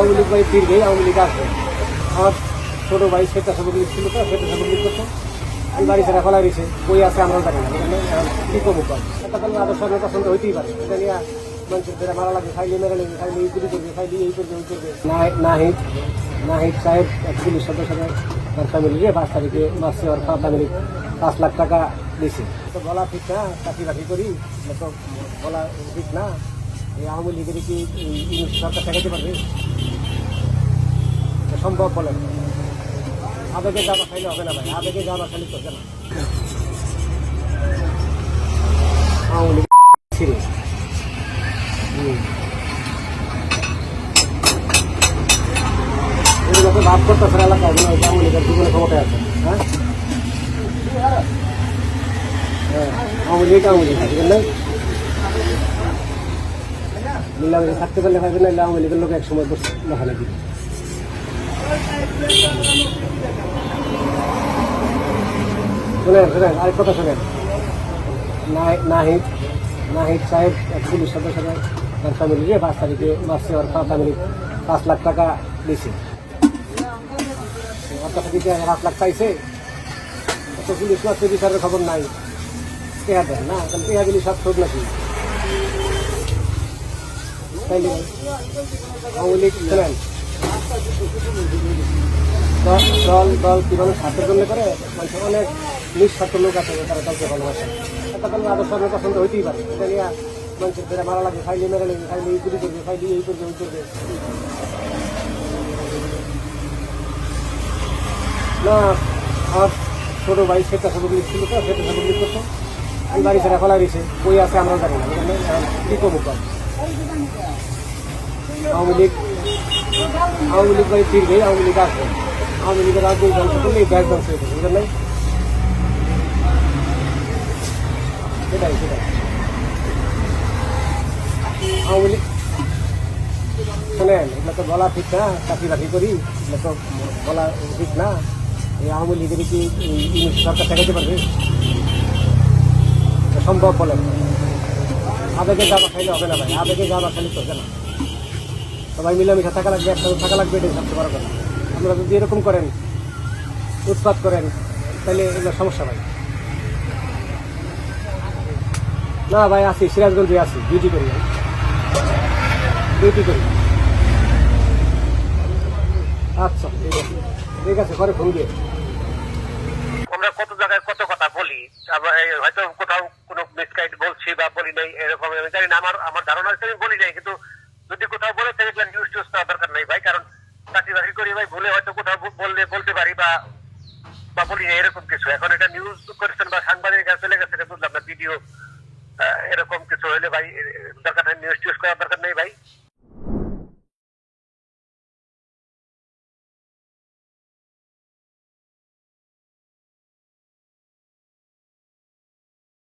আওয়ামী লীগ ভাই ফিরবেই আওয়ামী লীগ আসবে। আমার ছোটো ভাই স্বেচ্ছাসেবক লীগ ছিল তো স্বেচ্ছাসেবক লীগ করতো। আমি বাড়ি ছেড়ে ফেলা দিয়েছে বই আছে আমরা জানি না। কি করব তাহলে আদর্শ পছন্দ হইতেই পারে। এটা নিয়ে মানুষের ধরে মারা লাগে খাইলে মেরে লাগে খাইলে এই চুরি করবে, খাইলে এই করবে, ওই করবে। নাহিদ নাহিদ সাহেব, এক পুলিশ সদস্য তার ফ্যামিলিরে পাঁচ তারিখে মাসে ওর ফ্যামিলি পাঁচ লাখ টাকা দিছে। তো বলা ঠিক না, চাকরি বাকরি করি তো বলা ঠিক না। এই আওয়ামী লীগের কি সরকার ঠেকাতে পারবে? সম্ভব বলেন আবেগে যাওয়া খাইলে হবে না ভাই, আবেগে যাওয়া খালি চলবে না। আওয়ামী ছিল। এগুলোকে ভাব করতেছে এলাকায় মনে আওয়ামী লীগের ক্ষমতায় আছে। হ্যাঁ? হ্যাঁ আওয়ামী লীগ আওয়ামী লীগ বুঝলেন? না থাকতে পারলে হবে না আওয়ামী লীগের লোক এক সময় বসে দিবে। শোনেন শোনেন, আরেক কথা শোনেন। নাহি- নাহিদ নাহিদ সাহেব, এক পুলিশ সদস্য তার ফ্যামিলিরে পাঁচ তারিখে মাসে ওর ফ্যামিলি পাঁচ লাখ টাকা দিছে ওর কাছে দিতে পাঁচ লাখ চাইছে। তো পুলিশ মাত্র বিচারের খবর নাই। টেহা দেন না, তাহলে টেহা দিলি সব শোধ নাকি? তাইলে আওয়ামী লীগ দল দল কীভাবে স্বার্থের জন্য করে মানুষ অনেক নিঃস্বার্থ লোক আছে তারা দলকে ভালোবাসে। দল আদর্শ পছন্দ হইতেই পারে। এটা নিয়ে মানুষের ধরে মারা লাগে খাইলে মেরে লাগে খাইলে এই চুরি করবে খাইলে এই করবে, ওই করবে। না, আমার ছোটো ভাই লীগ ছিল তো লীগ করতো আমি বাড়ি ছেড়ে ফেলা দিয়েছে বই আছে আমরা জানি না কি করব কর আওয়ামী লীগ আওয়ামী লীগ ভাই ফিরবেই আওয়ামী লীগ আসবে। আওয়ামী লীগের রাজনীতি ধ্বংস করলে এই ব্যাগ ধ্বংস হয়ে বুঝলেন নাই? সেটাই সেটাই। আওয়ামী লীগ, শোনেন, এগুলো তো বলা ঠিক না চাকরি বাকরি করি, এগুলো তো বলা ঠিক না। এই আওয়ামী লীগের কি সরকার ঠেকাতে পারবে? সম্ভব বলেন আবেগে যাওয়া খাইলে হবে না ভাই, আবেগে যাওয়া খাইলে চলবে না। সবাই মিলেমিশে থাকা লাগবে, একসাথে থাকা লাগবে এটাই সবচেয়ে বড় কথা। আপনারা যদি এরকম করেন, উৎপাত করেন, তাহলে এগুলো সমস্যা ভাই। না ভাই আসি সিরাজগঞ্জে আসি ডিউটি করি ডিউটি করি। আচ্ছা ঠিক আছে। ঠিক আছে ঘরে ফোন দিয়ে। আমরা কত জায়গায় কত কথা বলি হয়তো কোথাও কোনো মিসগাইড বলছি বা বলি নাই, এরকম আমি জানি না, আমার আমার ধারণা হচ্ছে আমি বলি নাই, কিন্তু যদি কোথাও বলে থাকে তাহলে নিউজ টিউজ করার দরকার নেই ভাই কারণ চাকরি বাকরি করি ভাই ভুলে হয়তো কোথাও ব- বললে বলতে পারি বা বা বলি এরকম কিছু। এখন এটা নিউজ করেছেন বা সাংবাদিক কাছে চলে গেছে বুঝলাম না ভিডিও এরকম কিছু হলে ভাই দরকার নিউজ টিউজ করার দরকার নেই ভাই।